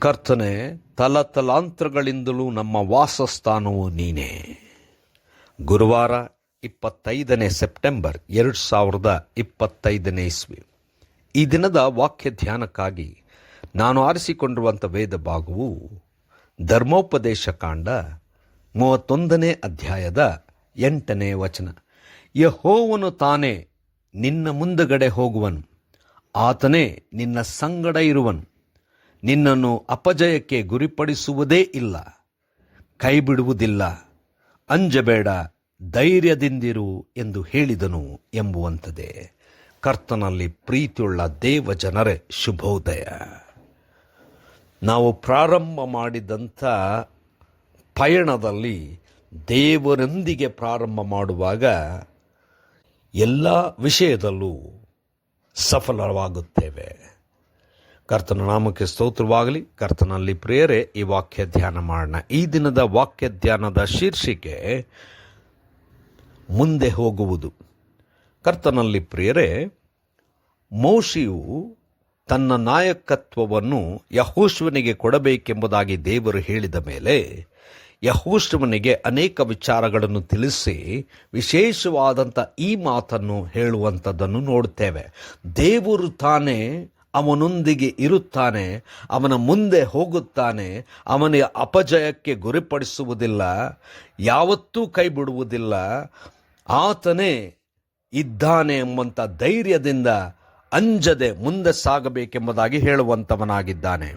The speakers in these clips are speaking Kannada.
ಕರ್ತನೆ, ತಲತಲಾಂತರಗಳಿಂದಲೂ ನಮ್ಮ ವಾಸಸ್ಥಾನವು ನೀನೇ. ಗುರುವಾರ ಇಪ್ಪತ್ತೈದನೇ ಸೆಪ್ಟೆಂಬರ್ ಎರಡು ಸಾವಿರದ ಇಪ್ಪತ್ತೈದನೇ ಇಸ್ವಿ. ಈ ದಿನದ ವಾಕ್ಯ ಧ್ಯಾನಕ್ಕಾಗಿ ನಾನು ಆರಿಸಿಕೊಂಡಿರುವಂಥ ವೇದ ಭಾಗವು ಧರ್ಮೋಪದೇಶ ಕಾಂಡ ಮೂವತ್ತೊಂದನೇ ಅಧ್ಯಾಯದ ಎಂಟನೇ ವಚನ. ಯಹೋವನು ತಾನೇ ನಿನ್ನ ಮುಂದಗಡೆ ಹೋಗುವನು. ಆತನೇ ನಿನ್ನ ಸಂಗಡ ಇರುವನು. ನಿನ್ನನ್ನು ಅಪಜಯಕ್ಕೆ ಗುರಿಪಡಿಸುವುದೇ ಇಲ್ಲ. ಕೈ ಬಿಡುವುದಿಲ್ಲ ಅಂಜಬೇಡ, ಧೈರ್ಯದಿಂದಿರು ಎಂದು ಹೇಳಿದನು ಎಂಬುವಂತದೆ ಕರ್ತನಲ್ಲಿ ಪ್ರೀತಿಯುಳ್ಳ ದೇವ ಜನರೇ, ಶುಭೋದಯ. ನಾವು ಪ್ರಾರಂಭ ಮಾಡಿದಂಥ ಪಯಣದಲ್ಲಿ ದೇವರೊಂದಿಗೆ ಪ್ರಾರಂಭ ಮಾಡುವಾಗ ಎಲ್ಲ ವಿಷಯದಲ್ಲೂ ಸಫಲವಾಗುತ್ತೇವೆ. ಕರ್ತನ ನಾಮಕ್ಕೆ ಸ್ತೋತ್ರವಾಗಲಿ. ಕರ್ತನಲ್ಲಿ ಪ್ರೇರೆ ಈ ವಾಕ್ಯ ಧ್ಯಾನ ಮಾಡೋಣ. ಈ ದಿನದ ವಾಕ್ಯ ಧ್ಯಾನದ ಶೀರ್ಷಿಕೆ, ಮುಂದೆ ಹೋಗುವುದು. ಕರ್ತನಲ್ಲಿ ಪ್ರೇರೆ ಮೋಶಿಯು ತನ್ನ ನಾಯಕತ್ವವನ್ನು ಯಹೋಶ್ವನಿಗೆ ಕೊಡಬೇಕೆಂಬುದಾಗಿ ದೇವರು ಹೇಳಿದ ಮೇಲೆ, ಯಹೋಶ್ವನಿಗೆ ಅನೇಕ ವಿಚಾರಗಳನ್ನು ತಿಳಿಸಿ ವಿಶೇಷವಾದಂಥ ಈ ಮಾತನ್ನು ಹೇಳುವಂಥದ್ದನ್ನು ನೋಡುತ್ತೇವೆ. ದೇವರು ತಾನೇ ಅವನೊಂದಿಗೆ ಇರುತ್ತಾನೆ, ಅವನ ಮುಂದೆ ಹೋಗುತ್ತಾನೆ ಅವನ ಅಪಜಯಕ್ಕೆ ಗುರಿಪಡಿಸುವುದಿಲ್ಲ, ಯಾವತ್ತೂ ಕೈ ಬಿಡುವುದಿಲ್ಲ ಆತನೇ ಇದ್ದಾನೆ ಎಂಬಂಥ ಧೈರ್ಯದಿಂದ ಅಂಜದೆ ಮುಂದೆ ಸಾಗಬೇಕೆಂಬುದಾಗಿ ಹೇಳುವಂಥವನಾಗಿದ್ದಾನೆ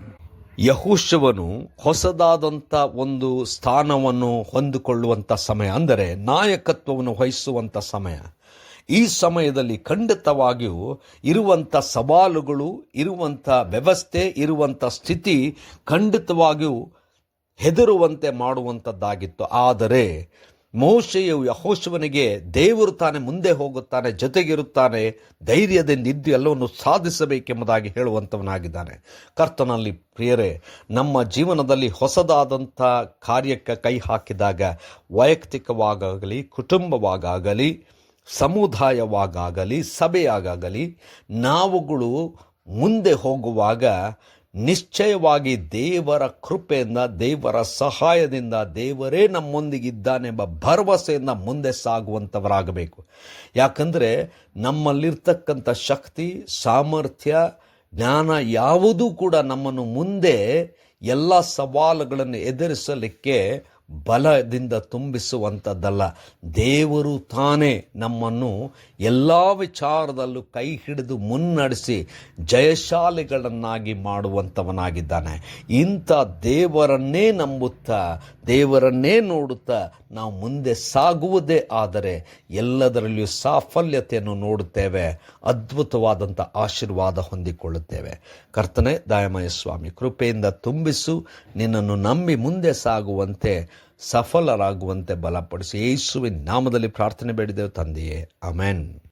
ಯಹೂಶವನು ಹೊಸದಾದಂಥ ಒಂದು ಸ್ಥಾನವನ್ನು ಹೊಂದಿಕೊಳ್ಳುವಂಥ ಸಮಯ, ಅಂದರೆ ನಾಯಕತ್ವವನ್ನು ವಹಿಸುವಂಥ ಸಮಯ. ಈ ಸಮಯದಲ್ಲಿ ಖಂಡಿತವಾಗಿಯೂ ಇರುವಂಥ ಸವಾಲುಗಳು, ಇರುವಂಥ ವ್ಯವಸ್ಥೆ, ಇರುವಂಥ ಸ್ಥಿತಿ ಖಂಡಿತವಾಗಿಯೂ ಹೆದರುವಂತೆ ಮಾಡುವಂಥದ್ದಾಗಿತ್ತು. ಆದರೆ ಮೋಶೆಯು ಯಹೋಶವನಿಗೆ ದೇವರು ತಾನೆ ಮುಂದೆ ಹೋಗುತ್ತಾನೆ, ಜೊತೆಗಿರುತ್ತಾನೆ, ಧೈರ್ಯದಿಂದ ಇದ್ದು ಎಲ್ಲವನ್ನು ಸಾಧಿಸಬೇಕೆಂಬುದಾಗಿ ಹೇಳುವಂಥವನಾಗಿದ್ದಾನೆ. ಕರ್ತನಲ್ಲಿ ಪ್ರಿಯರೇ, ನಮ್ಮ ಜೀವನದಲ್ಲಿ ಹೊಸದಾದಂಥ ಕಾರ್ಯಕ್ಕೆ ಕೈ ಹಾಕಿದಾಗ ವೈಯಕ್ತಿಕವಾಗಲಿ, ಕುಟುಂಬವಾಗಲಿ ಸಮುದಾಯವಾಗಲಿ ಸಭೆಯಾಗಲಿ ನಾವುಗಳು ಮುಂದೆ ಹೋಗುವಾಗ ನಿಶ್ಚಯವಾಗಿ ದೇವರ ಕೃಪೆಯಿಂದ, ದೇವರ ಸಹಾಯದಿಂದ, ದೇವರೇ ನಮ್ಮೊಂದಿಗಿದ್ದಾನೆಂಬ ಭರವಸೆಯಿಂದ ಮುಂದೆ ಸಾಗುವಂಥವರಾಗಬೇಕು. ಯಾಕಂದರೆ ನಮ್ಮಲ್ಲಿರ್ತಕ್ಕಂಥ ಶಕ್ತಿ, ಸಾಮರ್ಥ್ಯ, ಜ್ಞಾನ ಯಾವುದೂ ಕೂಡ ನಮ್ಮನ್ನು ಮುಂದೆ ಎಲ್ಲ ಸವಾಲುಗಳನ್ನು ಎದುರಿಸಲಿಕ್ಕೆ ಬಲದಿಂದ ತುಂಬಿಸುವಂಥದ್ದಲ್ಲ. ದೇವರು ತಾನೇ ನಮ್ಮನ್ನು ಎಲ್ಲ ವಿಚಾರದಲ್ಲೂ ಕೈ ಹಿಡಿದು ಮುನ್ನಡೆಸಿ ಜಯಶಾಲಿಗಳನ್ನಾಗಿ ಮಾಡುವಂಥವನಾಗಿದ್ದಾನೆ. ಇಂಥ ದೇವರನ್ನೇ ನಂಬುತ್ತಾ, ದೇವರನ್ನೇ ನೋಡುತ್ತಾ ನಾವು ಮುಂದೆ ಸಾಗುವುದೇ ಆದರೆ ಎಲ್ಲದರಲ್ಲಿಯೂ ಸಾಫಲ್ಯತೆಯನ್ನು ನೋಡುತ್ತೇವೆ, ಅದ್ಭುತವಾದಂಥ ಆಶೀರ್ವಾದ ಹೊಂದಿಕೊಳ್ಳುತ್ತೇವೆ. ಕರ್ತನೆ, ದಯಮಯ ಸ್ವಾಮಿ, ಕೃಪೆಯಿಂದ ತುಂಬಿಸು, ನಿನ್ನನ್ನು ನಂಬಿ ಮುಂದೆ ಸಾಗುವಂತೆ ಸಫಲರಾಗುವಂತೆ ಬಲಪಡಿಸಿ ಯೇಸುವಿನ ನಾಮದಲ್ಲಿ ಪ್ರಾರ್ಥನೆ ಬೇಡಿದೆವು ತಂದೆಯೇ. ಅಮೆನ್